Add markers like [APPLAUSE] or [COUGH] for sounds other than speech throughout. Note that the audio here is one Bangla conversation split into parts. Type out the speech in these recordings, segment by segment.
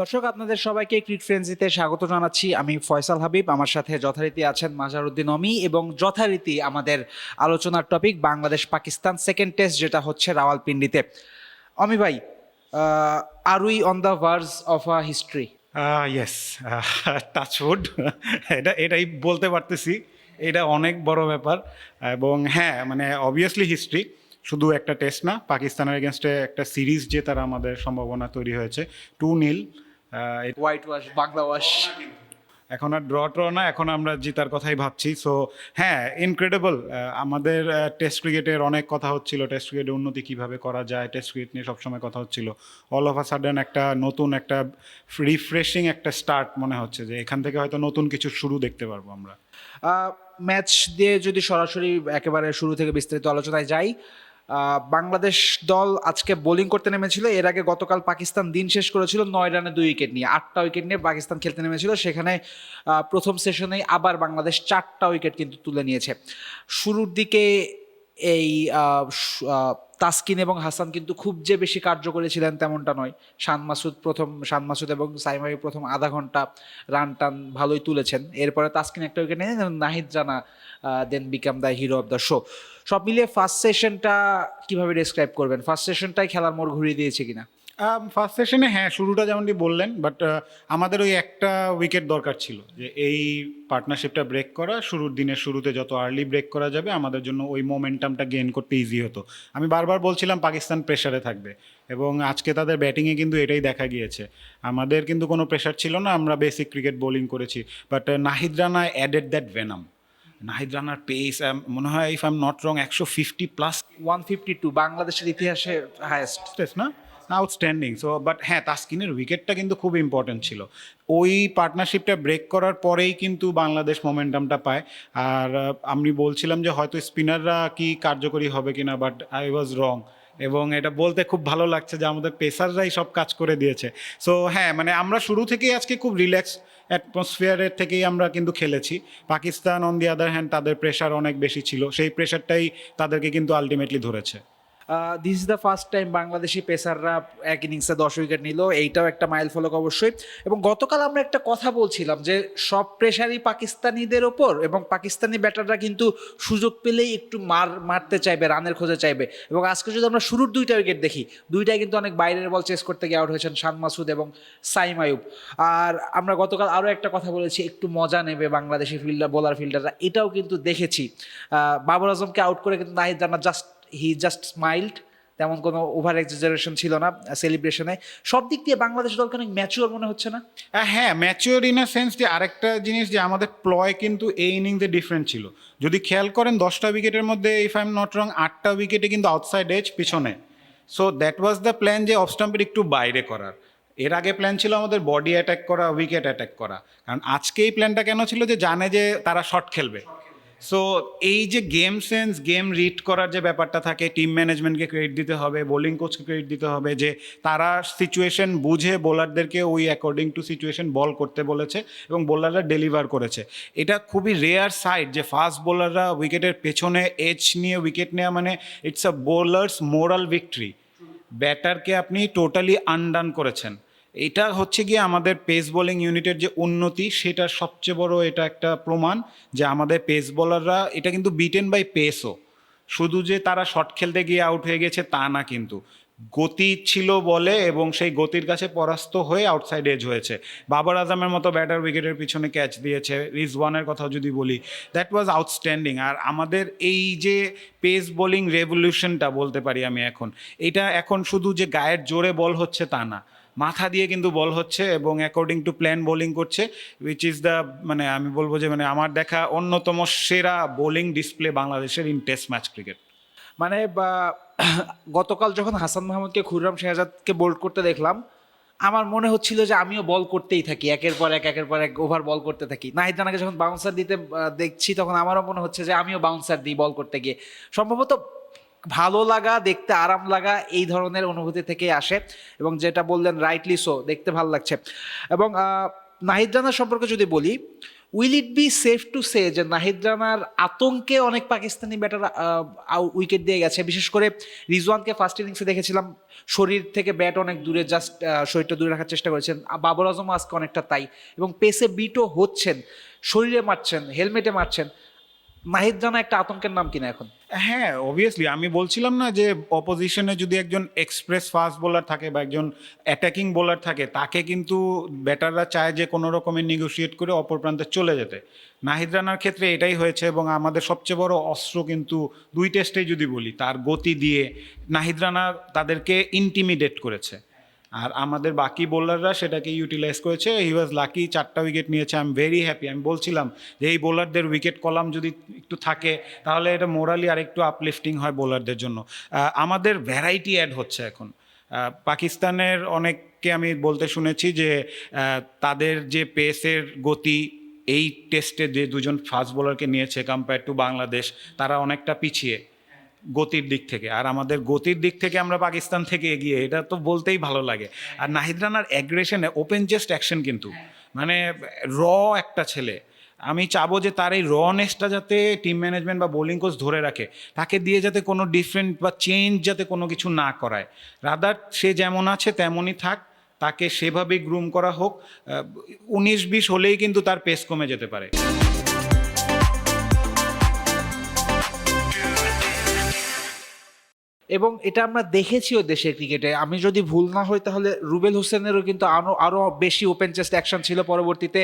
দর্শক, আপনাদের সবাইকে ক্রিক ফ্রেন্সিতে স্বাগত জানাচ্ছি। আমি ফয়সাল হাবিব, আমার সাথে যথারীতি আছেন মাজারুদ্দিন অমি এবং যথারীতি আমাদের আলোচনার topic Bangladesh Pakistan second test যেটা হচ্ছে রাওয়ালপিন্ডিতে। অমি ভাই আর we on the verge of a history yes touchwood এটা, এটাই বলতে পারতেছি। এটা অনেক বড় ব্যাপার এবং হ্যাঁ মানে অবভিয়াসলি হিস্ট্রি শুধু একটা টেস্ট না, পাকিস্তানের এগেনস্টে একটা সিরিজ জেতার আমাদের সম্ভাবনা তৈরি হয়েছে। Two nil whitewash Bangla wash এখন আর ড্র ট্র না এখন আমরা জিতার কথাই ভাবছি। সো হ্যাঁ ইনক্রেডিবল আমাদের টেস্ট ক্রিকেটের অনেক কথা হচ্ছিল। টেস্ট ক্রিকেটের উন্নতি কীভাবে করা যায় টেস্ট ক্রিকেট নিয়ে সবসময় কথা হচ্ছিল। অল অফ আ সাডেন একটা নতুন একটা রিফ্রেশিং একটা স্টার্ট মনে হচ্ছে যে এখান থেকে হয়তো নতুন কিছু শুরু দেখতে পারব আমরা। ম্যাচ দিয়ে যদি সরাসরি একেবারে শুরু থেকে বিস্তারিত আলোচনায় যাই বাংলাদেশ দল আজকে বোলিং করতে নেমেছিল। এর আগে গতকাল পাকিস্তান দিন শেষ করেছিল নয় রানে দুই উইকেট নিয়ে, আটটা উইকেট নিয়ে পাকিস্তান খেলতে নেমেছিল। সেখানে প্রথম সেশনেই আবার বাংলাদেশ চারটা উইকেট কিন্তু তুলে নিয়েছে। শুরুর দিকে এই তাসকিন এবং হাসান কিন্তু খুব যে বেশি কার্য করেছিলেন তেমনটা নয়। শান মাসুদ প্রথম, শান মাসুদ এবং সাইমাই প্রথম আধা ঘণ্টা রান টান ভালোই তুলেছেন। এরপরে তাসকিন একটা উইকেট নিয়ে নাহিদ জানা then became the hero of the show সব মিলিয়ে ফার্স্ট সেশনটা কীভাবে ডিসক্রাইব করবেন? ফার্স্ট সেশনটাই খেলার মোড় ঘুরিয়ে দিয়েছে কিনা? ফার্স্ট সেশনে হ্যাঁ শুরুটা যেমনটি বললেন বাট আমাদের ওই একটা উইকেট দরকার ছিল যে এই পার্টনারশিপটা ব্রেক করা শুরুর দিনের শুরুতে যত আর্লি ব্রেক করা যাবে আমাদের জন্য ওই মোমেন্টামটা গেইন করতে ইজি হতো। আমি বারবার বলছিলাম পাকিস্তান প্রেশারে থাকবে এবং আজকে তাদের ব্যাটিংয়ে কিন্তু এটাই দেখা গিয়েছে। আমাদের কিন্তু কোনো প্রেশার ছিল না আমরা বেসিক ক্রিকেট বোলিং করেছি but Nahid Rana added that venom Nahid runner pace মনে হয় if I am not wrong একশো fifty plus one fifty two বাংলাদেশের ইতিহাসে হায়েস্ট না? আউটস্ট্যান্ডিং সো বাট হ্যাঁ তাসকিনের উইকেটটা কিন্তু খুব ইম্পর্টেন্ট ছিল। ওই পার্টনারশিপটা ব্রেক করার পরেই কিন্তু বাংলাদেশ মোমেন্টামটা পায়। আর আমি বলছিলাম যে হয়তো স্পিনাররা কি কার্যকরী হবে কিনা বাট আই ওয়াজ রং এবং এটা বলতে খুব ভালো লাগছে যে আমাদের পেসাররাই সব কাজ করে দিয়েছে। সো হ্যাঁ মানে আমরা শুরু থেকেই আজকে খুব রিল্যাক্স অ্যাটমসফিয়ারের থেকেই আমরা কিন্তু খেলেছি। Pakistan on the other hand তাদের প্রেশার অনেক বেশি ছিল। সেই প্রেশারটাই তাদেরকে কিন্তু আলটিমেটলি ধরেছে। This is the first time Bangladeshi পেসাররা এক ইনিংসে দশ উইকেট নিল। এইটাও একটা মাইল ফলক অবশ্যই। এবং গতকাল আমরা একটা কথা বলছিলাম যে, সব প্রেশারই পাকিস্তানিদের ওপর এবং পাকিস্তানি ব্যাটাররা কিন্তু সুযোগ পেলেই একটু মার, মারতে চাইবে, রানের খোঁজে চাইবে। এবং আজকে যদি আমরা শুরুর দুইটা উইকেট দেখি, দুইটাই কিন্তু অনেক বাইরের বল চেস করতে গিয়ে আউট হয়েছেন শান মাসুদ এবং সাইম আয়ুব। আর আমরা গতকাল আরও একটা কথা বলেছি, একটু মজা নেবে বাংলাদেশি ফিল্ডার বোলার ফিল্ডাররা এটাও কিন্তু দেখেছি। বাবর আজমকে আউট করে কিন্তু Nahid Rana just he just smiled তেমন কোনো ওভার এক্সাজারেশন ছিল না সেলিব্রেশনে সব দিক দিয়ে বাংলাদেশ দলকে অনেক ম্যাচুয়ার মনে হচ্ছে না? হ্যাঁ ম্যাচিওর ইন আ সেন্স যে আরেকটা জিনিস যে আমাদের প্লয় কিন্তু এই ইনিংসে ডিফারেন্ট ছিল। যদি খেয়াল করেন, দশটা উইকেটের মধ্যে if I am not wrong আটটা উইকেটে কিন্তু আউটসাইড এজ পিছনে। So that was the plan যে অফ স্টাম্পের একটু বাইরে করার। এর আগে প্ল্যান ছিল আমাদের বডি অ্যাটাক করা উইকেট অ্যাটাক করা। কারণ আজকে এই প্ল্যানটা কেন ছিল যে জানে যে তারা শর্ট খেলবে। সো এই যে গেম সেন্স গেম রিড করার যে ব্যাপারটা থাকে টিম ম্যানেজমেন্টকে ক্রেডিট দিতে হবে বোলিং কোচকে ক্রেডিট দিতে হবে, যে তারা সিচুয়েশন বুঝে বোলারদেরকে ওই অ্যাকর্ডিং টু সিচুয়েশন বল করতে বলেছে এবং বোলাররা ডেলিভার করেছে। এটা খুবই রেয়ার সাইড যে ফাস্ট বোলাররা উইকেটের পেছনে এজ নিয়ে উইকেট নেওয়া মানে it's a bowler's moral victory ব্যাটারকে আপনি টোটালি আনডান করেছেন। এটা হচ্ছে গিয়ে আমাদের পেস বোলিং ইউনিটের যে উন্নতি, সেটা সবচেয়ে বড় এটা একটা প্রমাণ যে আমাদের পেস বোলাররা এটা কিন্তু বিটেন বাই পেসও শুধু যে তারা শট খেলতে গিয়ে আউট হয়ে গেছে তা না কিন্তু। গতি ছিল বলে এবং সেই গতির কাছে পরাস্ত হয়ে আউটসাইড এজ হয়েছে। বাবর আজমের মতো ব্যাটার উইকেটের পিছনে ক্যাচ দিয়েছে। রিজওয়ানের কথা যদি বলি দ্যাট ওয়াজ আউটস্ট্যান্ডিং আর আমাদের এই যে পেস বোলিং রেভলিউশনটা বলতে পারি আমি এখন, এটা এখন শুধু যে গায়ের জোরে বল হচ্ছে তা না। মাথা দিয়ে কিন্তু বল হচ্ছে এবং অ্যাকর্ডিং টু প্ল্যান বোলিং করছে উইচ ইজ দ্য মানে আমি বলব যে মানে আমার দেখা অন্যতম সেরা বোলিং ডিসপ্লে বাংলাদেশের ইন টেস্ট ম্যাচ ক্রিকেট মানে গতকাল যখন হাসান মাহমুদকে খুররাম শেহজাদকে বোল্ড করতে দেখলাম, আমার মনে হচ্ছিল যে আমিও বল করতেই থাকি, একের পর এক, একের পর এক ওভার বল করতে থাকি। নাহিদ রানাকে যখন বাউন্সার দিতে দেখছি তখন আমারও মনে হচ্ছে যে আমিও বাউন্সার দিই বল করতে গিয়ে। সম্ভবত ভালো লাগা, দেখতে আরাম লাগা এই ধরনের অনুভূতি থেকে আসে এবং যেটা বললেন রাইটলি সো দেখতে ভালো লাগছে। এবং নাহিদ রানা সম্পর্কে যদি বলি will it be safe to say যে নাহিদ রানার আতঙ্কে অনেক পাকিস্তানি ব্যাটার উইকেট দিয়ে গেছে। বিশেষ করে রিজওয়ানকে ফার্স্ট ইনিংসে দেখেছিলাম, শরীর থেকে ব্যাট অনেক দূরে জাস্ট শরীরটা দূরে রাখার চেষ্টা করেছেন। বাবর আজম আজকে অনেকটা তাই এবং পেসে বিটও হচ্ছেন। শরীরে মারছেন হেলমেটে মারছেন। নাহিদ রানা একটা আতঙ্কের নাম কিনা এখন? হ্যাঁ অবভিয়াসলি আমি বলছিলাম না যে অপোজিশনে যদি একজন এক্সপ্রেস ফাস্ট বোলার থাকে বা একজন অ্যাটাকিং বোলার থাকে, তাকে কিন্তু ব্যাটাররা চায় যে কোনো রকমের নেগোশিয়েট করে অপর প্রান্তে চলে যেতে। নাহিদ রানার ক্ষেত্রে এটাই হয়েছে এবং আমাদের সবচেয়ে বড় অস্ত্র কিন্তু দুই টেস্টেই যদি বলি, তার গতি দিয়ে নাহিদ রানা তাদেরকে ইন্টিমিডেট করেছে। আর আমাদের বাকি বোলাররা সেটাকে ইউটিলাইজ করেছে। হি ওয়াজ লাকি চারটা উইকেট নিয়েছে। আই এম ভেরি হ্যাপি আমি বলছিলাম যে, এই বোলারদের উইকেট কলাম যদি একটু থাকে, তাহলে এটা মোরালি আর একটু আপলিফটিং হয় বোলারদের জন্য। আমাদের ভ্যারাইটি অ্যাড হচ্ছে এখন। পাকিস্তানের অনেককে আমি বলতে শুনেছি যে তাদের যে পেসের গতি, এই টেস্টে যে দুজন ফাস্ট বোলারকে নিয়েছে কম্পেয়ার টু বাংলাদেশ, তারা অনেকটা পিছিয়ে। গতির দিক থেকে। আর আমাদের গতির দিক থেকে আমরা পাকিস্তান থেকে এগিয়ে, এটা তো বলতেই ভালো লাগে। আর নাহিদ রানার অ্যাগ্রেশনে ওপেন চেস্ট অ্যাকশন কিন্তু। মানে র একটা ছেলে। আমি চাবো যে তার এই রনেসটা যাতে টিম ম্যানেজমেন্ট বা বোলিং কোচ ধরে রাখে। তাকে দিয়ে যাতে কোনো ডিফারেন্ট বা চেঞ্জ যাতে কোনো কিছু না করায়। রাদার সে যেমন আছে তেমনই থাক। তাকে সেভাবেই গ্রুম করা হোক। উনিশ বিশ হলেই কিন্তু তার পেস কমে যেতে পারে। এবং এটা আমরা দেখেছিও দেশের ক্রিকেটে। আমি যদি ভুল না হই, তাহলে রুবেল হোসেনেরও কিন্তু আরও আরও বেশি ওপেন চেস্ট অ্যাকশন ছিল পরবর্তীতে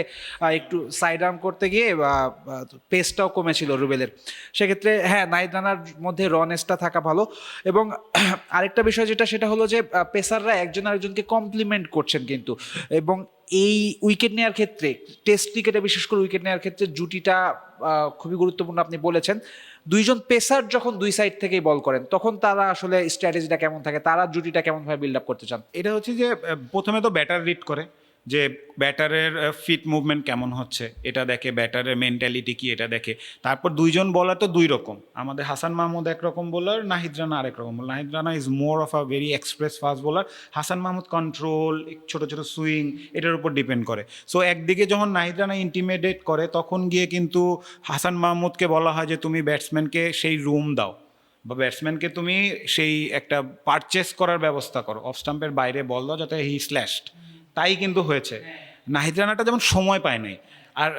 একটু সাইড আর্ম করতে গিয়ে পেসটাও কমেছিল রুবেলের। সেক্ষেত্রে হ্যাঁ নাইদ রানার মধ্যে রনেসটা থাকা ভালো। এবং [CLEARS THROAT] আরেকটা বিষয় যেটা, সেটা হলো যে পেসাররা একজন আরেকজনকে কমপ্লিমেন্ট করছেন কিন্তু। এবং এই উইকেট নেওয়ার ক্ষেত্রে টেস্ট ক্রিকেটে বিশেষ করে উইকেট নেওয়ার ক্ষেত্রে জুটিটা খুবই গুরুত্বপূর্ণ আপনি বলেছেন। দুইজন পেসার যখন দুই সাইড থেকেই বল করেন, তখন তারা আসলে স্ট্র্যাটেজিটা কেমন থাকে? তারা জুটিটা কেমনভাবে বিল্ড আপ করতে চান? এটা হচ্ছে যে প্রথমে তো ব্যাটার রিড করে। যে ব্যাটারের ফিট মুভমেন্ট কেমন হচ্ছে, এটা দেখে, ব্যাটারের মেন্টালিটি কি এটা দেখে। তারপর দুইজন বলার তো দুই রকম। আমাদের হাসান মাহমুদ একরকম বোলার নাহিদ রানা আরেক রকম bowler Nahid Rana is more of a very express fast bowler Hasan Mahmud control ছোট ছোট সুইং এটার উপর ডিপেন্ড করে। সো একদিকে যখন নাহিদ রানা ইন্টিমিডেট করে, তখন গিয়ে কিন্তু হাসান মাহমুদকে বলা হয় যে, তুমি ব্যাটসম্যানকে সেই রুম দাও বা ব্যাটসম্যানকে তুমি সেই একটা পারচেস করার ব্যবস্থা করো। অফ স্টাম্পের বাইরে বল দাও যাতে হি স্ল্যাশড তাই কিন্তু হয়েছে। নাহিদ রানাটা যেমন সময় পায় নাই আর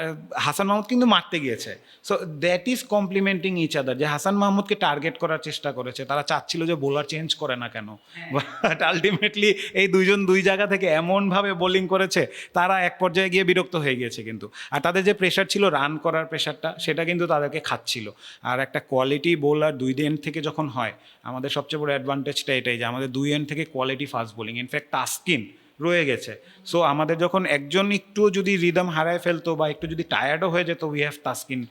হাসান মাহমুদ কিন্তু মারতে গিয়েছে। So that is complimenting each other যে হাসান মাহমুদকে টার্গেট করার চেষ্টা করেছে তারা চাচ্ছিল যে বোলার চেঞ্জ করে না কেন? বাট আলটিমেটলি এই দুইজন দুই জায়গা থেকে এমনভাবে বোলিং করেছে তারা এক পর্যায়ে গিয়ে বিরক্ত হয়ে গিয়েছে কিন্তু। আর তাদের যে প্রেশার ছিল রান করার প্রেশারটা সেটা কিন্তু তাদেরকে খাচ্ছিল। আর একটা কোয়ালিটি বোলার দুই এন্ড থেকে যখন হয় আমাদের সবচেয়ে বড় অ্যাডভান্টেজটা এটাই যে আমাদের দুই এন্ড থেকে quality fast bowling in fact Taskin রয়ে গেছে। সো আমাদের যখন একজন একটু যদি রিদম হারায় ফেলতো বা একটু যদি টায়ার্ডও হয়ে যেত উই হ্যাভ তাস্কিন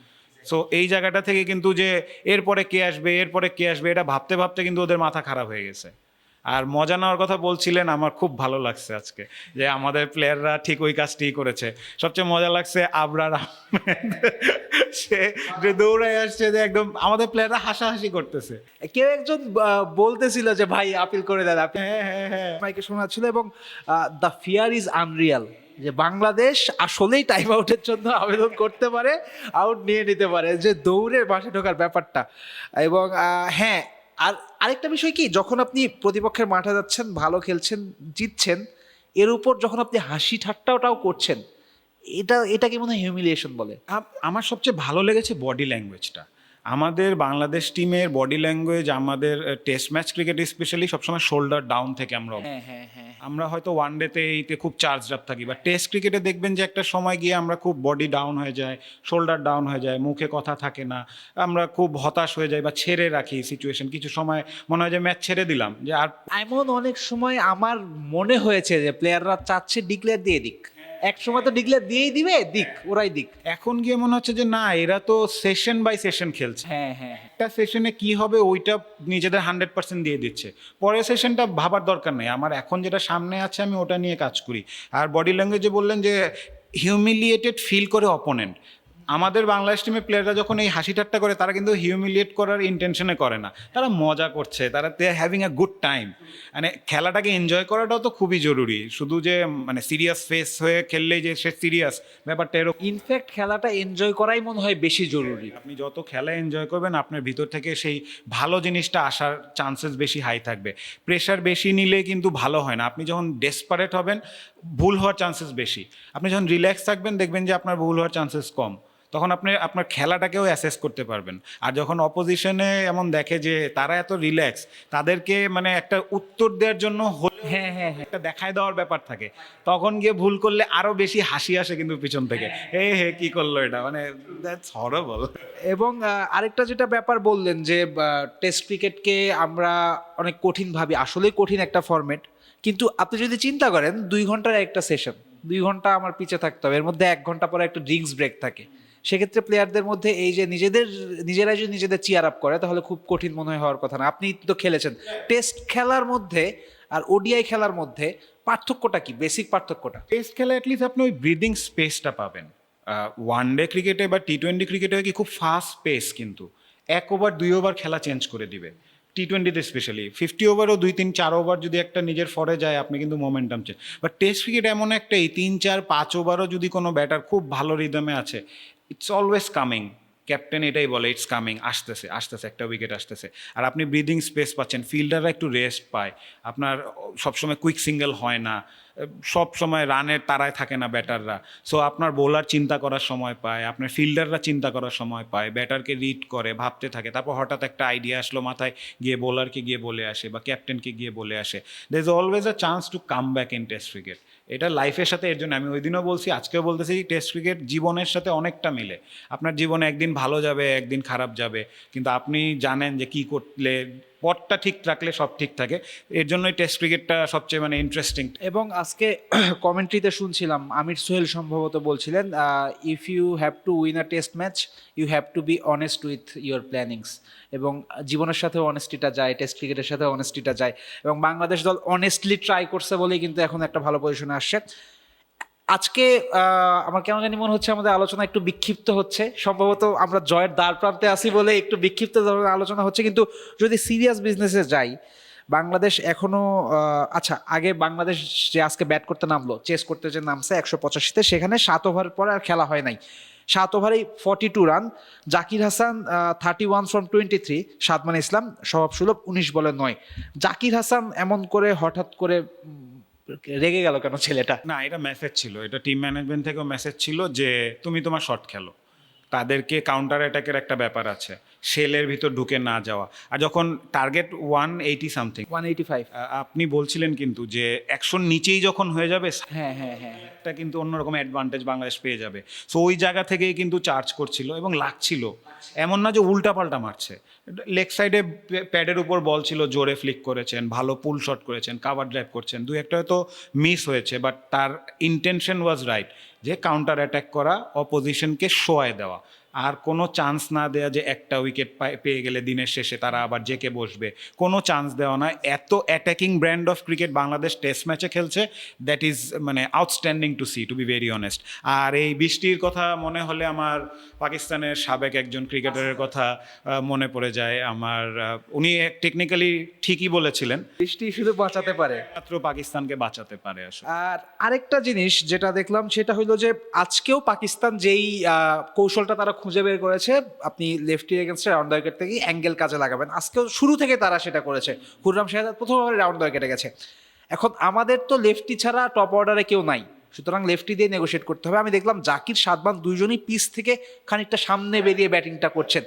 সো এই জায়গাটা থেকে কিন্তু যে, এরপরে কে আসবে, এরপরে কে আসবে, এটা ভাবতে ভাবতে কিন্তু ওদের মাথা খারাপ হয়ে গেছে। আর মজা নেওয়ার কথা বলছিলেন আমার খুব ভালো লাগছে আজকে। যে আমাদের প্লেয়াররা ঠিক ওই কাজটিই করেছে। সবচেয়ে মজা লাগছে আবরার আহমেদ। সে যে দৌড়ায় আসছে যে একদম আমাদের প্লেয়াররা হাসাহাসি করতেছে। কেউ একজন বলতেছিল যে ভাই আপিল করে দেন আপনি হ্যাঁ হ্যাঁ হ্যাঁ। মাইকে শোনাচ্ছিল এবং দ্য ফিয়ার ইজ আনরিয়াল যে বাংলাদেশ আসলেই টাইম আউটের জন্য আবেদন করতে পারে আউট নিয়ে নিতে পারে। যে দৌড়ে মাঠে ঢোকার ব্যাপারটা। এবং হ্যাঁ আর আরেকটা বিষয় কি, যখন আপনি প্রতিপক্ষের মাঠে যাচ্ছেন, ভালো খেলছেন, জিতছেন, এর উপর যখন আপনি হাসি ঠাট্টাটাও করছেন, এটা এটাকে মনে হয় হিউমিলিয়েশন বলে? আমার সবচেয়ে ভালো লেগেছে বডি ল্যাঙ্গুয়েজটা আমাদের বাংলাদেশ টিমের বডি ল্যাঙ্গুয়েজ আমাদের টেস্ট ম্যাচ ক্রিকেট স্পেশালি সবসময় শোল্ডার ডাউন থেকে আমরা হ্যাঁ হ্যাঁ হ্যাঁ আমরা হয়তো ওয়ান ডেতে এইতে খুব চার্জ আপ থাকি। বা টেস্ট ক্রিকেটে দেখবেন যে একটা সময় গিয়ে আমরা খুব বডি ডাউন হয়ে যায় শোল্ডার ডাউন হয়ে যায় মুখে কথা থাকে না আমরা খুব হতাশ হয়ে যাই বা ছেড়ে রাখি সিচুয়েশন কিছু সময় মনে হয় যে ম্যাচ ছেড়ে দিলাম যে আর এমন অনেক সময় আমার মনে হয়েছে যে প্লেয়াররা চাচ্ছে ডিক্লেয়ার দিয়ে দিক। এক সময় তো ডিক্লেয়ার দিয়েই দিবে দিক ওরাই দিক। এখন গিয়ে মনে হচ্ছে যে না এরা তো সেশন বাই সেশন খেলছে। হ্যাঁ হ্যাঁ হ্যাঁ। একটা সেশনে কি হবে ওইটা নিজেদের হান্ড্রেড পার্সেন্ট দিয়ে দিচ্ছে। পরের সেশনটা ভাবার দরকার নেই। আমার এখন যেটা সামনে আছে আমি ওটা নিয়ে কাজ করি। আর বডি ল্যাঙ্গুয়েজে বললেন যে হিউমিলিয়েটেড ফিল করে অপোনেন্ট আমাদের বাংলাদেশ টিমের প্লেয়াররা যখন এই হাসি ঠাট্টা করে তারা কিন্তু হিউমিলিয়েট করার ইন্টেনশনে করে না। তারা মজা করছে তারা they having a good time মানে খেলাটাকে এনজয় করাটাও তো খুবই জরুরি। শুধু যে মানে সিরিয়াস ফেস হয়ে খেললেই যে সে সিরিয়াস ব্যাপারটা এরকম। ইনফ্যাক্ট খেলাটা এনজয় করাই মনে হয় বেশি জরুরি। আপনি যত খেলা এনজয় করবেন আপনার ভিতর থেকে সেই ভালো জিনিসটা আসার চান্সেস বেশি হাই থাকবে। প্রেশার বেশি নিলে কিন্তু ভালো হয় না। আপনি যখন ডেসপারেট হবেন ভুল হওয়ার চান্সেস বেশি। আপনি যখন রিল্যাক্স থাকবেন দেখবেন যে আপনার ভুল হওয়ার চান্সেস কম। তখন আপনি আপনার খেলাটাকেও অ্যাসেস করতে পারবেন। আর যখন অপোজিশনে এমন দেখে যে তারা এত রিল্যাক্স তাদেরকে মানে একটা উত্তর দেওয়ার জন্য হ্যাঁ হ্যাঁ হ্যাঁ। একটা দেখায় দেওয়ার ব্যাপার থাকে। তখন গিয়ে ভুল করলে আরও বেশি হাসি আসে কিন্তু পিছন থেকে। হে হে কি করল এটা? মানে দ্যাটস হরেবল এবং আরেকটা যেটা ব্যাপার বললেন যে টেস্ট ক্রিকেটকে আমরা অনেক কঠিন ভাবি। আসলেই কঠিন একটা ফরম্যাট কিন্তু আপনি যদি চিন্তা করেন দুই ঘণ্টার একটা সেশন দুই ঘণ্টা আমার পিছে থাকতে হবে। এর মধ্যে এক ঘণ্টা পরে একটা ড্রিঙ্কস ব্রেক থাকে। সেক্ষেত্রে প্লেয়ারদের মধ্যে এই যে নিজেদের, নিজেরাই যদি নিজেদের চিয়ার আপ করে, তাহলে খুব কঠিন মনে হয় হওয়ার কথা না। আপনি তো খেলেছেন। টেস্ট খেলার মধ্যে আর ওডিআই খেলার মধ্যে পার্থক্যটা কি? বেসিক পার্থক্যটা? টেস্ট খেলা অ্যাটলিস্ট আপনি ওই ব্রিদিং স্পেসটা পাবেন। ওয়ান ডে ক্রিকেটে বা টি টোয়েন্টি ক্রিকেটে কি, খুব ফাস্ট পেস কিন্তু। এক ওভার দুই ওভার খেলা চেঞ্জ করে দিবে। টি টোয়েন্টিতে স্পেশালি ফিফটি ওভারও দুই তিন, চার ওভার যদি একটা নিজের ফরে যায়, আপনি কিন্তু momentum change but test cricket এমন একটা এই তিন, চার, পাঁচ ওভারও যদি কোনো ব্যাটার খুব ভালো রিদমে আছে ইটস অলওয়েজ কামিং ক্যাপ্টেন এটাই বলে ইটস কামিং আসতেছে আসতেছে, একটা উইকেট আসতেছে। আর আপনি ব্রিদিং স্পেস পাচ্ছেন ফিল্ডাররা একটু রেস্ট পায়। আপনার সবসময় কুইক সিঙ্গেল হয় না। সব সময় রানের তারায় থাকে না ব্যাটাররা। সো আপনার বোলার চিন্তা করার সময় পায়, আপনার ফিল্ডাররা চিন্তা করার সময় পায়, ব্যাটারকে রিড করে, ভাবতে থাকে। তারপর হঠাৎ একটা আইডিয়া আসলো মাথায়, গিয়ে বোলারকে গিয়ে বলে আসে বা ক্যাপ্টেনকে গিয়ে বলে আসে। There is always a chance to come back in test cricket এটা লাইফের সাথে, এর জন্য আমি ওই দিনও বলছি, আজকেও বলতেছি টেস্ট ক্রিকেট জীবনের সাথে অনেকটা মিলে। আপনার জীবনে একদিন ভালো যাবে, একদিন খারাপ যাবে। কিন্তু আপনি জানেন যে কি করলে পথটা ঠিক রাখলে সব ঠিক থাকে। এর জন্যই টেস্ট ক্রিকেটটা সবচেয়ে মানে ইন্টারেস্টিং এবং আজকে [CLEARS THROAT] কমেন্ট্রিতে শুনছিলাম, আমির সোহেল সম্ভবত বলছিলেন if you have to win a test match you have to be honest with your plannings এবং জীবনের সাথে অনেস্টিটা যায় টেস্ট ক্রিকেটের সাথে অনেস্টিটা যায়। এবং বাংলাদেশ দল অনেস্টলি ট্রাই করছে বলেই কিন্তু এখন একটা ভালো পজিশনে আসছে। আজকে আমার কেন জানি মনে হচ্ছে আমাদের আলোচনা একটু বিক্ষিপ্ত হচ্ছে। সম্ভবত আমরা জয়ের দ্বার প্রান্তে আসি বলে একটু বিক্ষিপ্ত ধরনের আলোচনা হচ্ছে। কিন্তু যদি সিরিয়াস বিজনেসে যাই, বাংলাদেশ এখনও আচ্ছা আগে বাংলাদেশ যে আজকে ব্যাট করতে নামলো চেস করতে যে নামছে একশো পঁচাশিতে, সেখানে সাত ওভার পরে আর খেলা হয় নাই। সাত ওভারেই forty two run Zakir Hasan thirty one from twenty three Shadman Islam স্বভাব সুলভ উনিশ বলে নয়। জাকির হাসান এমন করে হঠাৎ করে রেগে গেল কেন ছেলেটা? না, এটা মেসেজ ছিল। এটা টিম ম্যানেজমেন্ট থেকেও মেসেজ ছিল যে, তুমি তোমার শট খেলো। তাদেরকে কাউন্টার অ্যাটাকের একটা ব্যাপার আছে। শেলের ভিতর ঢুকে না যাওয়া। আর যখন target one eighty something one eighty five আপনি বলছিলেন কিন্তু যে একশোর নিচেই যখন হয়ে যাবে হ্যাঁ হ্যাঁ হ্যাঁ। একটা কিন্তু অন্যরকম অ্যাডভান্টেজ বাংলাদেশ পেয়ে যাবে। সো ওই জায়গা থেকেই কিন্তু চার্জ করছিল এবং লাগছিল। এমন না যে উল্টা পাল্টা মারছে। লেগ সাইডে প্যাডের উপর বল ছিল জোরে ফ্লিক করেছেন ভালো পুল শট করেছেন কাভার ড্রাইভ করছেন। দু একটা হয়তো মিস হয়েছে বাট তার ইন্টেনশন ওয়াজ রাইট যে কাউন্টার অ্যাটাক করা অপোজিশনকে শোয়ায় দেওয়া। আর কোনো চান্স না দেওয়া যে একটা উইকেট পেয়ে গেলে দিনের শেষে তারা আবার জেকে বসবে। কোনো চান্স দেওয়া না। এত attacking brand of cricket Bangladesh test ম্যাচে খেলছে দ্যাট ইজ মানে outstanding to see to be very honest আর এই বৃষ্টির কথা মনে হলে আমার পাকিস্তানের সাবেক একজন ক্রিকেটারের কথা মনে পড়ে যায়। আমার উনি টেকনিক্যালি ঠিকই বলেছিলেন। বৃষ্টি শুধু বাঁচাতে পারে। মাত্র পাকিস্তানকে বাঁচাতে পারে আসলে। আর আরেকটা জিনিস যেটা দেখলাম সেটা হলো যে আজকেও পাকিস্তান যেই কৌশলটা তারা খুঁজে বের করেছে, আপনি লেফটি এগেনস্টে রাউন্ড উইকেট থেকে অ্যাঙ্গেল কাজে লাগাবেন। আজকেও শুরু থেকে তারা সেটা করেছে। খুররাম শাহেদ প্রথম ওভারে রাউন্ড উইকেটে গেছে। এখন আমাদের তো লেফটি ছাড়া টপ অর্ডারে কেউ নাই। সুতরাং লেফটি দিয়ে নেগোশিয়েট করতে হবে। আমি দেখলাম জাকির, সাদমান দুইজনই পিস থেকে খানিকটা সামনে বেরিয়ে ব্যাটিংটা করছেন।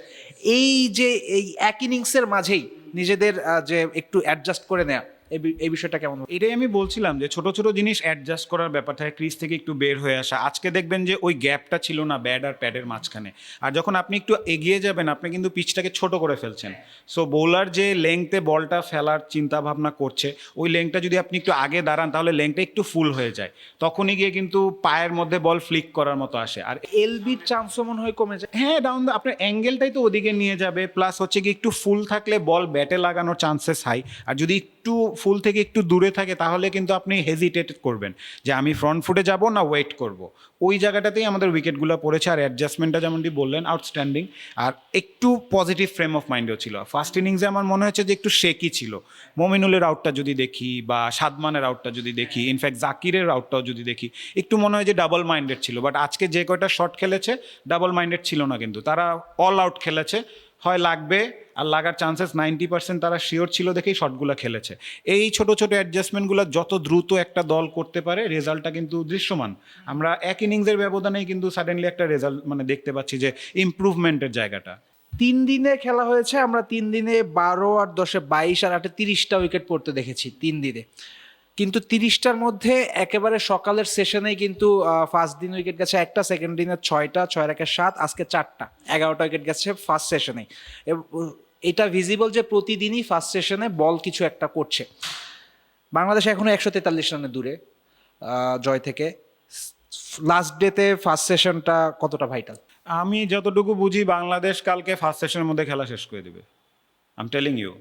এই যে, এই এক ইনিংসের মাঝেই নিজেদের যে একটু অ্যাডজাস্ট করে নেওয়া এই বিষয়টা কেমন? এটাই আমি বলছিলাম যে ছোট ছোট জিনিস অ্যাডজাস্ট করার ব্যাপারটা ক্রিজ থেকে একটু বের হয়ে আসা। আজকে দেখবেন যে ওই গ্যাপটা ছিল না ব্যাড আর প্যাডের মাঝখানে। আর যখন আপনি একটু এগিয়ে যাবেন, আপনি কিন্তু পিচটাকে ছোট করে ফেলছেন। সো বোলার যে লেংথে বলটা ফেলার চিন্তা ভাবনা করছে, ওই লেংটা যদি আপনি একটু আগে দাঁড়ান, তাহলে লেংটা একটু ফুল হয়ে যায়। তখনই গিয়ে কিন্তু পায়ের মধ্যে বল ফ্লিক করার মতো আসে। আর এলবির চান্সও মনে হয় কমে যায়। হ্যাঁ ডাউন আপনার অ্যাঙ্গেলটাই তো ওদিকে নিয়ে যাবে। প্লাস হচ্ছে কি একটু ফুল থাকলে বল ব্যাটে লাগানোর চান্সেস হাই আর যদি একটু ফুল থেকে একটু দূরে থাকে, তাহলে কিন্তু আপনি হেজিটেট করবেন যে আমি ফ্রন্ট ফুটে যাব না ওয়েট করব। ওই জায়গাটাতেই আমাদের উইকেটগুলো পড়েছে আর অ্যাডজাস্টমেন্টটা যেমনটি বললেন আউটস্ট্যান্ডিং আর একটু পজিটিভ ফ্রেম অফ মাইন্ডও ছিল। ফার্স্ট ইনিংসে আমার মনে হচ্ছে যে একটু শেকি ছিল। মমিনুলের আউটটা যদি দেখি বা সাদমানের আউটটা যদি দেখি ইনফ্যাক্ট জাকিরের আউটটাও যদি দেখি, একটু মনে হয় যে ডাবল মাইন্ডেড ছিল। বাট আজকে যে কয়টা শট খেলেছে ডাবল মাইন্ডেড ছিল না কিন্তু। তারা অল আউট খেলেছে। হয় লাগবে, আর লাগার চান্সেস নাইনটি পার্সেন্ট তারা শিওর ছিল দেখেই শটগুলো খেলেছে। এই ছোট ছোট অ্যাডজাস্টমেন্টগুলো যত দ্রুত একটা দল করতে পারে, রেজাল্টটা কিন্তু দৃশ্যমান। আমরা এক ইনিংসের ব্যবধানেই কিন্তু সাডেনলি একটা রেজাল্ট মানে দেখতে পাচ্ছি যে ইমপ্রুভমেন্টের জায়গাটা। তিন দিনে খেলা হয়েছে, আমরা তিন দিনে বারো আর দশে বাইশ আর আটে তিরিশটা উইকেট পড়তে দেখেছি তিন দিনে। কিন্তু তিরিশটার মধ্যে একেবারে সকালের সেশনেই কিন্তু ফার্স্ট দিন উইকেট গেছে একটা সেকেন্ড দিনে ছয়টা ছয় একে সাত, আজকে চারটা। এগারোটা উইকেট গেছে ফার্স্ট সেশনে এটা ভিজিবল যে প্রতিদিনই ফার্স্ট সেশনে বল কিছু একটা করছে। বাংলাদেশ এখনও একশো তেতাল্লিশ রানে দূরে জয় থেকে। লাস্ট ডেতে ফার্স্ট সেশনটা কতটা ভাইটাল আমি যতটুকু বুঝি বাংলাদেশ কালকে ফার্স্ট সেশনের মধ্যে খেলা শেষ করে দিবে। আম টেলিং ইউ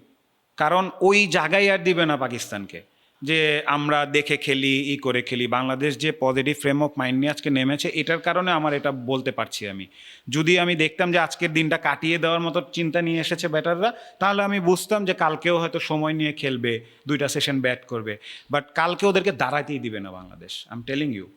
কারণ ওই জায়গায় আর দিবে না পাকিস্তানকে। যে আমরা দেখে খেলি, ই করে খেলি। বাংলাদেশ যে পজিটিভ ফ্রেম অফ মাইন্ড নিয়ে আজকে নেমেছে, এটার কারণে আমার এটা বলতে পারছি আমি। যদি আমি দেখতাম যে আজকের দিনটা কাটিয়ে দেওয়ার মতো চিন্তা নিয়ে এসেছে ব্যাটাররা, তাহলে আমি বুঝতাম যে কালকেও হয়তো সময় নিয়ে খেলবে, দুইটা সেশন ব্যাট করবে। বাট কালকে ওদেরকে দাঁড়াতেই দিবে না Bangladesh. I'm telling you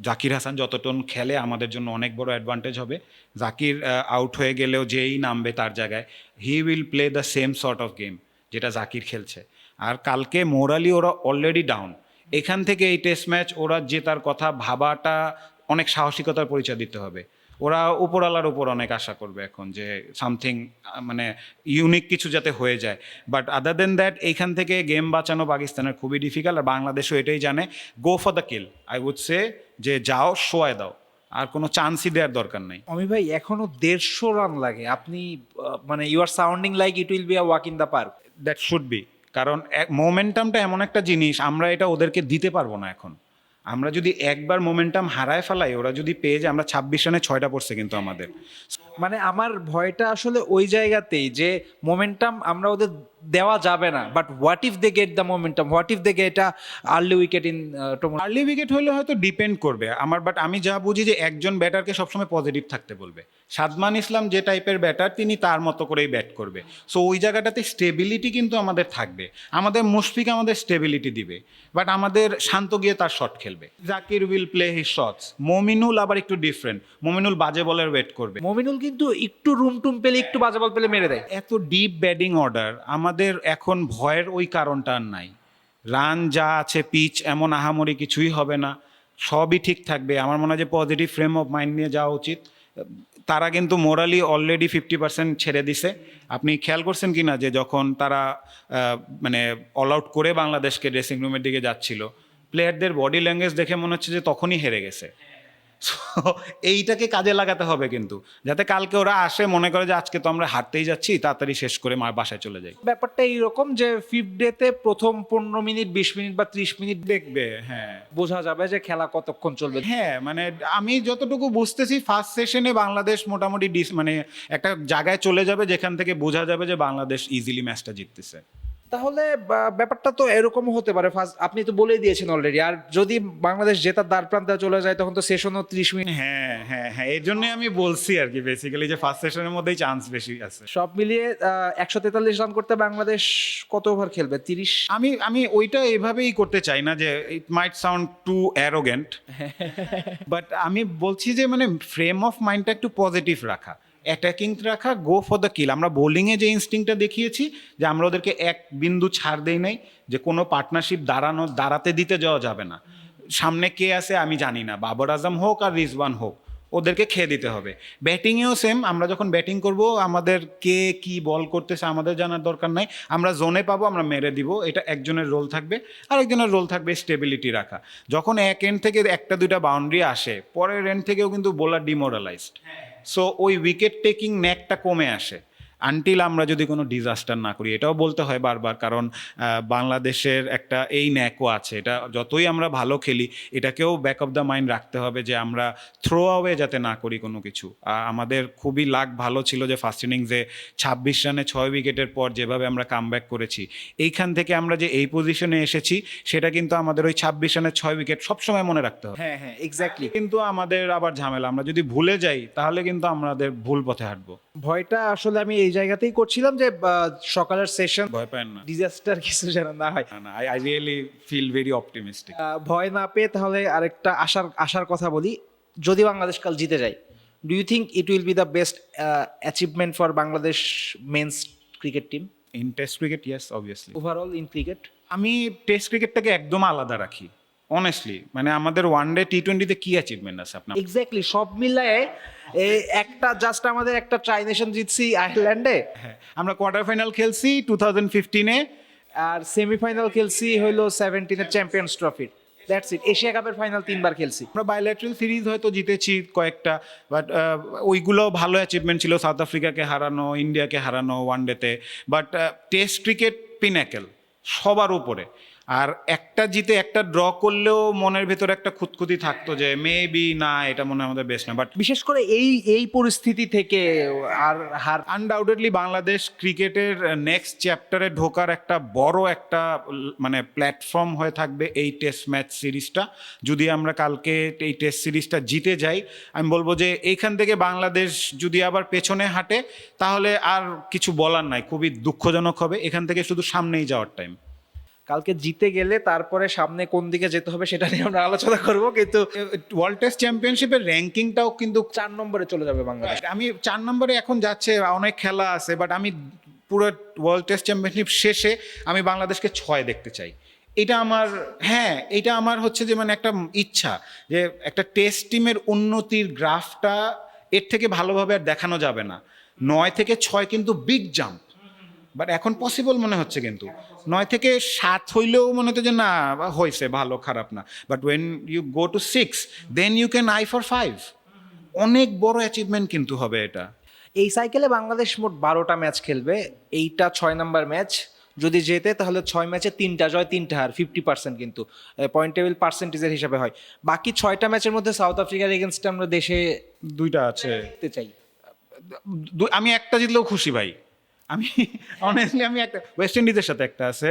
Zakir Hasan যতটন খেলে আমাদের জন্য অনেক বড় অ্যাডভান্টেজ হবে। জাকির আউট হয়ে গেলেও যেই নামবে তার জায়গায়। He will play the same sort of game যেটা জাকির খেলছে। আর কালকে মোরালি ওরা অলরেডি ডাউন এখান থেকে এই টেস্ট ম্যাচ ওরা জেতার কথা ভাবাটা অনেক সাহসিকতার পরিচয় দিতে হবে। ওরা উপরওয়ালার উপর অনেক আশা করবে এখন যে সামথিং মানে ইউনিক কিছু যাতে হয়ে যায়। বাট আদার দেন দ্যাট এইখান থেকে গেম বাঁচানো পাকিস্তানের খুবই ডিফিকাল্ট আর বাংলাদেশও এটাই জানে। Go for the kill I would say যে যাও শোয়ায় দাও। আর কোনো চান্সই দেওয়ার দরকার নেই। অমি ভাই এখনও দেড়শো রান লাগে। আপনি মানে you are sounding like it will be a walk in the park that should be কারণ মোমেন্টামটা এমন একটা জিনিস, আমরা এটা ওদেরকে দিতে পারব না এখন। আমরা যদি একবার মোমেন্টাম হারায় ফেলাই, ওরা যদি পেয়ে যায়, আমরা ছাব্বিশ রানে ছয়টা পড়ছে কিন্তু আমাদের। মানে আমার ভয়টা আসলে ওই জায়গাতেই যে মোমেন্টাম আমরা ওদের দেওয়া যাবে না। But what if they get the momentum what if they get early wicket in early wicket হলে হয়তো ডিপেন্ড করবে। আমার বাট আমি যা বুঝি যে একজন ব্যাটারকে সবসময় পজিটিভ থাকতে বলবে। সাদমান ইসলাম যে টাইপের ব্যাটার তিনি তার মতো করেই ব্যাট করবে। সো ওই জায়গাটাতে স্টেবিলিটি কিন্তু আমাদের থাকবে। আমাদের মুশফিক আমাদের স্টেবিলিটি দিবে। বাট আমাদের শান্ত গিয়ে তার শট খেলবে। Zakir will play his shots Mominul আবার একটু ডিফারেন্ট মমিনুল বাজে বলের ওয়েট করবে। মমিনুল কিন্তু একটু রুম টুম পেলে একটু বাজে বল পেলে মেরে দেয়। এত ডিপ ব্যাটিং অর্ডার আমাদের এখন ভয়ের ওই কারণটা আর নাই। রান যা আছে পিচ এমন আহামরি কিছুই হবে না। সবই ঠিক থাকবে। আমার মনে হয় যে পজিটিভ ফ্রেম অফ মাইন্ড নিয়ে যাওয়া উচিত। তারা কিন্তু মোরালি অলরেডি ফিফটি পার্সেন্ট ছেড়ে দিছে। আপনি খেয়াল করছেন কি না যে যখন তারা মানে অল আউট করে বাংলাদেশকে ড্রেসিং রুমের দিকে যাচ্ছিল প্লেয়ারদের বডি ল্যাঙ্গুয়েজ দেখে মনে হচ্ছে যে তখনই হেরে গেছে। এইটাকে কাজে লাগাতে হবে কিন্তু। যাতে কালকে ওরা আসে মনে করে যে আজকে তো আমরা হারতেই যাচ্ছি তাড়াতাড়ি শেষ করে মা বাসায় চলে যাই। ব্যাপারটা এইরকম যে ফিফথ ডেতে প্রথম পনেরো মিনিট বিশ মিনিট বা ত্রিশ মিনিট দেখবে হ্যাঁ। বোঝা যাবে যে খেলা কতক্ষণ চলবে। হ্যাঁ মানে আমি যতটুকু বুঝতেছি ফার্স্ট সেশনে বাংলাদেশ মোটামুটি ডিস মানে একটা জায়গায় চলে যাবে যেখান থেকে বোঝা যাবে যে বাংলাদেশ ইজিলি ম্যাচটা জিততেছে। তাহলে ব্যাপারটা তো এরকম হতে পারে। ফার্স্ট আপনি তো বলেই দিয়েছেন অলরেডি আর যদি বাংলাদেশ জেতার দ্বার প্রান্তে চলে যায় তখন তো সেশনও ত্রিশ মিনিট। হ্যাঁ হ্যাঁ হ্যাঁ এই জন্যই আমি বলছি আর কি বেসিক্যালি যে ফার্স্ট সেশনের মধ্যেই চান্স বেশি আছে। সব মিলিয়ে একশো তেতাল্লিশ রান করতে বাংলাদেশ কত ওভার খেলবে? তিরিশ? আমি আমি ওইটা এভাবেই করতে চাই না যে it might sound too arrogant but আমি বলছি যে মানে ফ্রেম অফ মাইন্ডটা একটু পজিটিভ রাখা। অ্যাটাকিং রাখা গো ফর দ্য কিল আমরা বোলিংয়ে যে ইনস্টিংটা দেখিয়েছি, যে আমরা ওদেরকে এক বিন্দু ছাড় দেই নাই, যে কোনো পার্টনারশিপ দাঁড়ানো, দাঁড়াতে দিতে যাওয়া যাবে না। সামনে কে আছে আমি জানি না, বাবর আজম হোক আর রিজওয়ান হোক, ওদেরকে খেয়ে দিতে হবে। ব্যাটিংয়েও সেম আমরা যখন ব্যাটিং করব, আমাদের কে কি বল করতেছে আমাদের জানার দরকার নাই। আমরা জোনে পাবো, আমরা মেরে দিব, এটা একজনের রোল থাকবে আর একজনের রোল থাকবে স্টেবিলিটি রাখা। যখন এক এন্ড থেকে একটা দুইটা বাউন্ডারি আসে, পরের এন্ড থেকেও কিন্তু বোলার ডিমোরালাইজড সো ওই উইকেট টেকিং ন্যাকটা কমে আসে। আনটিল আমরা যদি কোনো ডিজাস্টার না করি এটাও বলতে হয় বারবার কারণ বাংলাদেশের একটা এই ন্যাকও আছে এটা যতই আমরা ভালো খেলি এটাকেও ব্যাক অফ দ্য মাইন্ড রাখতে হবে যে আমরা থ্রো আওয়ে যাতে না করি কোনো কিছু। আমাদের খুবই লাক ভালো ছিল যে ফার্স্ট ইনিংসে ছাব্বিশ রানে ছয় উইকেটের পর যেভাবে আমরা কাম ব্যাক করেছি এইখান থেকে আমরা যে এই পজিশনে এসেছি সেটা কিন্তু আমাদের ওই ছাব্বিশ রানের ছয় উইকেট সবসময় মনে রাখতে হবে। হ্যাঁ হ্যাঁ এক্স্যাক্টলি কিন্তু আমাদের আবার ঝামেলা আমরা যদি ভুলে যাই তাহলে কিন্তু আমাদের ভুল পথে হাঁটবো। ভয়টা আসলে আমি এই জায়গাতেই করছিলাম যে সকালের সেশন ভয় পায় না। ডিজাস্টার কিছু যেন না হয়। না I really feel very optimistic ভয় না পেয়ে তাহলে আরেকটা আশার আশার কথা বলি। যদি বাংলাদেশ কাল জিতে যায় do you think it will be the best achievement for Bangladesh men's cricket team in test cricket yes obviously overall in cricket আমি টেস্ট ক্রিকেটটাকে একদম আলাদা রাখি। অনেস্টলি মানে আমাদের ওয়ান ডে টি টোয়েন্টিতে কি অ্যাচিভমেন্ট আছে আপনার? এক্স্যাক্টলি সব মিলায়ে এই একটা জাস্ট আমাদের একটা ট্রাই নেশন জিতছি আয়ারল্যান্ডে আমরা কোয়ার্টার ফাইনাল খেলছি টু থাউজেন্ড ফিফটিনে আর সেমিফাইনাল খেলছি হইল সেভেন্টিনের চ্যাম্পিয়ন্স ট্রফির দ্যাটস ইট এশিয়া কাপের ফাইনাল তিনবার খেলছি। আমরা বাইল্যাটারাল সিরিজ হয়তো জিতেছি কয়েকটা বাট ওইগুলো ভালো অ্যাচিভমেন্ট ছিল সাউথ আফ্রিকাকে হারানো ইন্ডিয়াকে হারানো ওয়ান ডেতে বাট টেস্ট ক্রিকেট পিনাকেল সবার উপরে। আর একটা জিতে একটা ড্র করলেও মনের ভেতরে একটা খুঁতখুতি থাকতো যে মেবি না, এটা মনে হয় আমাদের বেস্ট না বাট বিশেষ করে এই এই পরিস্থিতি থেকে আর হার আনডাউটেডলি বাংলাদেশ ক্রিকেটের নেক্সট চ্যাপ্টারে ঢোকার একটা বড় একটা মানে প্ল্যাটফর্ম হয়ে থাকবে এই টেস্ট ম্যাচ সিরিজটা যদি আমরা কালকে এই টেস্ট সিরিজটা জিতে যাই, আমি বলব যে এইখান থেকে বাংলাদেশ যদি আবার পেছনে হাঁটে, তাহলে আর কিছু বলার নাই, খুবই দুঃখজনক হবে। এখান থেকে শুধু সামনেই যাওয়ার টাইম কালকে জিতে গেলে তারপরে সামনে কোন দিকে যেতে হবে সেটা নিয়ে আমরা আলোচনা করব কিন্তু ওয়ার্ল্ড টেস্ট চ্যাম্পিয়নশিপের র্যাঙ্কিংটাও কিন্তু চার নম্বরে চলে যাবে বাংলাদেশ। আমি চার নম্বরে এখন যাচ্ছে অনেক খেলা আছে বাট আমি পুরো ওয়ার্ল্ড টেস্ট চ্যাম্পিয়নশিপ শেষে আমি বাংলাদেশকে ছয় দেখতে চাই। এটা আমার হ্যাঁ এটা আমার হচ্ছে যে মানে একটা ইচ্ছা যে একটা টেস্ট টিমের উন্নতির গ্রাফটা এর থেকে ভালোভাবে আর দেখানো যাবে না। নয় থেকে ছয় কিন্তু বিগ জাম্প বাট এখন পসিবল মনে হচ্ছে কিন্তু। নয় থেকে সাত হইলেও মনে হতো যে না হয়েছে ভালো খারাপ না। But when you go to six then you can eye for five অনেক বড় অ্যাচিভমেন্ট কিন্তু হবে এটা। এই সাইকেলে বাংলাদেশ মোট বারোটা ম্যাচ খেলবে। এইটা ছয় নাম্বার ম্যাচ যদি জেতে তাহলে ছয় ম্যাচে তিনটা জয় তিনটা হার ফিফটি পার্সেন্ট কিন্তু। পয়েন্ট টেবিল পার্সেন্টেজের হিসাবে হয়। বাকি ছয়টা ম্যাচের মধ্যে সাউথ আফ্রিকার এগেনস্টে আমরা দেশে দুইটা আছে। চাই। আমি একটা জিতলেও খুশি ভাই। আমি অনেস্টলি আমি একটা ওয়েস্ট ইন্ডিজের সাথে একটা আছে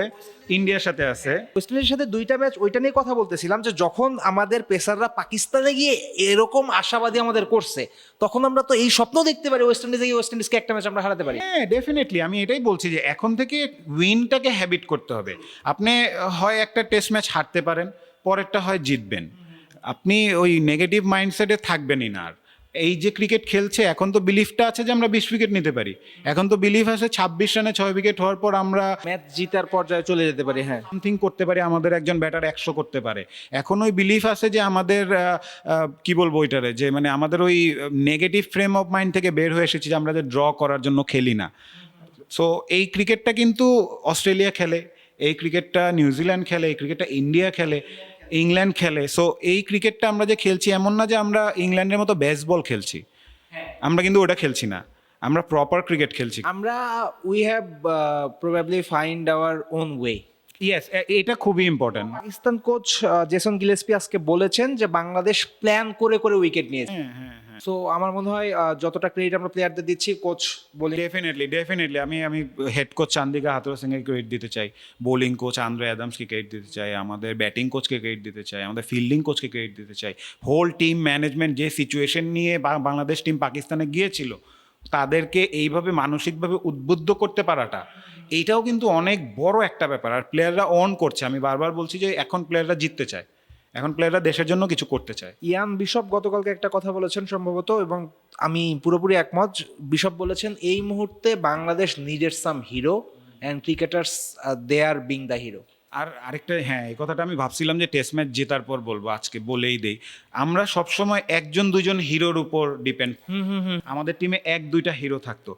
ইন্ডিয়ার সাথে আছে। ওয়েস্ট ইন্ডিজের সাথে দুইটা ম্যাচ ওইটা নিয়ে কথা বলতেছিলাম যে যখন আমাদের পেসাররা পাকিস্তানে গিয়ে এরকম আশাবাদী আমাদের করছে তখন আমরা তো এই স্বপ্ন দেখতে পারি ওয়েস্ট ইন্ডিজে গিয়ে ওয়েস্ট ইন্ডিজকে একটা ম্যাচ আমরা হারাতে পারি। হ্যাঁ ডেফিনেটলি আমি এটাই বলছি যে এখন থেকে উইনটাকে হ্যাবিট করতে হবে। আপনি হয় একটা টেস্ট ম্যাচ হারতে পারেন পরেরটা হয় জিতবেন। আপনি ওই নেগেটিভ মাইন্ডসেটে থাকবেনই না আর। এই যে ক্রিকেট খেলছে এখন তো বিলিফটা আছে যে আমরা বিশ উইকেট নিতে পারি। এখন তো বিলিফ আছে ছাব্বিশ রানে ছয় উইকেট হওয়ার পর আমরা ম্যাচ জিতার পর্যায়ে চলে যেতে পারি হ্যাঁ। সামথিং করতে পারি আমাদের একজন ব্যাটার একশো করতে পারে। এখন ওই বিলিফ আছে যে আমাদের কি বলব ওইটারে যে মানে আমাদের ওই নেগেটিভ ফ্রেম অফ মাইন্ড থেকে বের হয়ে এসেছি যে আমরা যে ড্র করার জন্য খেলি না। সো এই ক্রিকেটটা কিন্তু অস্ট্রেলিয়া খেলে এই ক্রিকেটটা নিউজিল্যান্ড খেলে এই ক্রিকেটটা ইন্ডিয়া খেলে ইংল্যান্ড খেলে। সো এই ক্রিকেটটা আমরা যে খেলছি এমন না যে আমরা ইংল্যান্ডের মতো বেসবল খেলছি। আমরা কিন্তু ওটা খেলছি না। আমরা প্রপার ক্রিকেট খেলছি। আমরা we have probably find our own way yes এটা খুবই important Pakistan coach Jason Gillespie আজকে বলেছেন যে বাংলাদেশ প্ল্যান করে করে উইকেট নিয়েছে। হ্যাঁ হ্যাঁ হ্যাঁ। সো আমার মনে হয় যতটা ক্রেডিট আমরা প্লেয়ারদের দিচ্ছি কোচ বলে ডেফিনেটলি ডেফিনেটলি আমি আমি হেড কোচ চান্দিকা হাতুরা সিংকে ক্রেডিট দিতে চাই। বোলিং কোচ আন্দ্রে অ্যাডামসকে ক্রেডিট দিতে চাই। আমাদের ব্যাটিং কোচকে ক্রেডিট দিতে চাই। আমাদের ফিল্ডিং কোচকে ক্রেডিট দিতে চাই। হোল টিম ম্যানেজমেন্ট যে সিচুয়েশন নিয়ে বাংলাদেশ টিম পাকিস্তানে গিয়েছিল তাদেরকে এইভাবে মানসিকভাবে উদ্বুদ্ধ করতে পারাটা এইটাও কিন্তু অনেক বড় একটা ব্যাপার। আর প্লেয়াররা অন করছে। আমি বারবার বলছি যে এখন প্লেয়াররা জিততে চায়। এখন প্লেয়াররা দেশের জন্য কিছু করতে চায়। ইয়ান বিশপ গতকালকে একটা কথা বলেছেন সম্ভবত এবং আমি পুরোপুরি একমত। বিশপ বলেছেন এই মুহূর্তে Bangladesh needed some hero and cricketers they are being the hero আর আরেকটা হ্যাঁ এই কথাটা আমি ভাবছিলাম যে টেস্ট ম্যাচ জেতার পর বলব আজকে বলেই দেই। আমরা সবসময় একজন দুজন হিরোর উপর ডিপেন্ড আমাদের টিমে এক দুইটা হিরো থাকতো।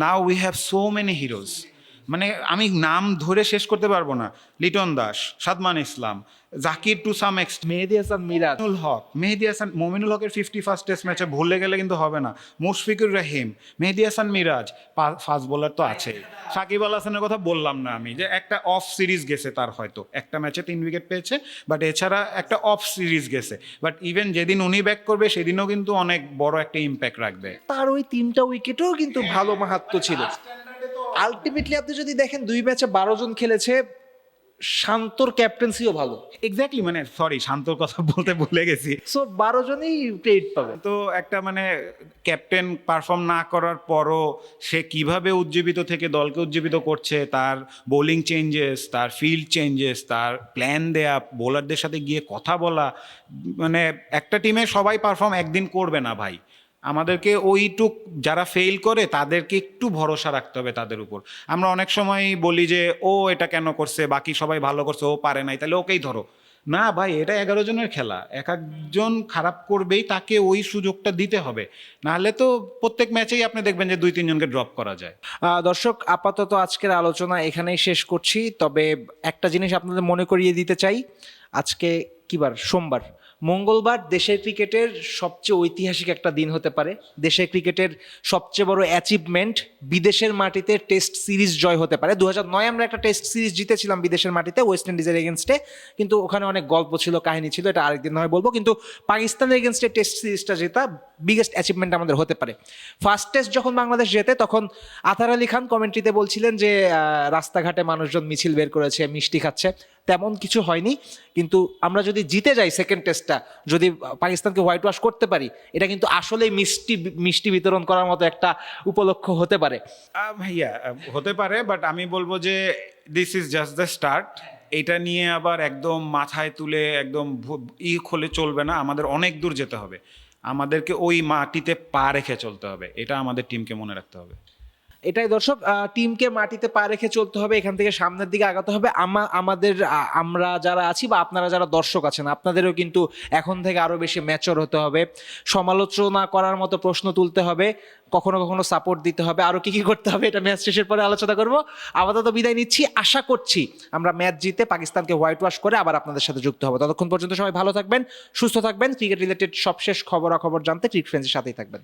Now we have so many heroes মানে আমি নাম ধরে শেষ করতে পারব না। Liton Das Shadman Islam Zakir to some extent Mehedi Hasan Mirajul Haque Mehedi Hasan Mominul হকের ফিফটি ফার্স্ট টেস্ট ম্যাচে ভুলে গেলে কিন্তু হবে না। মুশফিকুর রহিম মেহেদি হাসান মিরাজ ফাস্ট বোলার তো আছেই সাকিব আল হাসানের কথা বললাম না আমি যে একটা অফ সিরিজ গেছে তার হয়তো। একটা ম্যাচে তিন উইকেট পেয়েছে বাট এছাড়া একটা অফ সিরিজ গেছে। বাট ইভেন যেদিন উনি ব্যাক করবে সেদিনও কিন্তু অনেক বড় একটা ইম্প্যাক্ট রাখবে। তার ওই তিনটা উইকেটও কিন্তু ভালো মাহাত্ম ছিল। আলটিমেটলি আপনি যদি দেখেন দুই ম্যাচে বারো জন খেলেছে শান্তর ক্যাপ্টেন্সিও ভালো। এক্স্যাক্টলি মানে সরি শান্তর কথা বলতে ভুলে গেছি। সো বারো জনই ক্রেডিট পাবে। তো একটা মানে ক্যাপ্টেন পারফর্ম না করার পরও সে কীভাবে উজ্জীবিত থেকে দলকে উজ্জীবিত করছে তার বোলিং চেঞ্জেস তার ফিল্ড চেঞ্জেস তার প্ল্যান দেয়া বোলারদের সাথে গিয়ে কথা বলা মানে একটা টিমে সবাই পারফর্ম একদিন করবে না ভাই। আমাদেরকে ওইটুক যারা ফেল করে তাদেরকে একটু ভরসা রাখতে হবে তাদের উপর। আমরা অনেক সময় বলি যে, ও এটা কেন করছে? বাকি সবাই ভালো করছে, ও পারে নাই, তাহলে ওকেই ধরো। না ভাই, এটা এগারো জনের খেলা। এক একজন খারাপ করবেই তাকে ওই সুযোগটা দিতে হবে। নাহলে তো প্রত্যেক ম্যাচেই আপনি দেখবেন যে দুই, তিনজনকে ড্রপ করা যায়। দর্শক, আপাতত আজকের আলোচনা এখানেই শেষ করছি। তবে একটা জিনিস আপনাদের মনে করিয়ে দিতে চাই। আজকে কি বার সোমবার। মঙ্গলবার দেশের ক্রিকেটের সবচেয়ে ঐতিহাসিক একটা দিন হতে পারে। দেশের ক্রিকেটের সবচেয়ে বড় অ্যাচিভমেন্ট বিদেশের মাটিতে টেস্ট সিরিজ জয় হতে পারে। দু নয় আমরা একটা টেস্ট সিরিজ জিতেছিলাম বিদেশের মাটিতে ওয়েস্ট ইন্ডিজের এগেনস্টে কিন্তু ওখানে অনেক গল্প ছিল, কাহিনী ছিল, এটা আরেকদিন নয় বলব। কিন্তু পাকিস্তানের এগেনস্টে টেস্ট সিরিজটা জেতা বিগেস্ট অ্যাচিভমেন্ট আমাদের হতে পারে। ফার্স্ট টেস্ট যখন বাংলাদেশ জেতে, তখন আতার আলী খান কমেন্ট্রিতে বলছিলেন যে রাস্তাঘাটে মানুষজন মিছিল বের করেছে, মিষ্টি খাচ্ছে। তেমন কিছু হয়নি। কিন্তু আমরা যদি জিতে যাই সেকেন্ড টেস্টটা যদি পাকিস্তানকে হোয়াইট ওয়াশ করতে পারি, এটা কিন্তু আসলেই মিষ্টি মিষ্টি বিতরণ করার মতো একটা উপলক্ষ হতে পারে। ভাইয়া হতে পারে বাট আমি বলব যে this is just the start এটা নিয়ে আবার একদম মাথায় তুলে একদম ই খোলে চলবে না, আমাদের অনেক দূর যেতে হবে। আমাদেরকে ওই মাটিতে পা রেখে চলতে হবে, এটা আমাদের টিমকে মনে রাখতে হবে। এটাই দর্শক টিমকে মাটিতে পা রেখে চলতে হবে, এখান থেকে সামনের দিকে আগাতে হবে। আমা আমাদের আমরা যারা আছি বা আপনারা যারা দর্শক আছেন, আপনাদেরও কিন্তু এখন থেকে আরও বেশি ম্যাচর হতে হবে। সমালোচনা করার মতো প্রশ্ন তুলতে হবে, কখনো কখনো সাপোর্ট দিতে হবে। আরও কী কী করতে হবে এটা ম্যাচ শেষের পরে আলোচনা করব। আপাতত বিদায় নিচ্ছি, আশা করছি আমরা ম্যাচ জিতে পাকিস্তানকে হোয়াইট ওয়াশ করে আবার আপনাদের সাথে যুক্ত হবে। ততক্ষণ পর্যন্ত সবাই ভালো থাকবেন, সুস্থ থাকবেন ক্রিকেট রিলেটেড সবশেষ খবরাখবর জানতে ক্রিক ফ্রেন্সের সাথেই থাকবেন।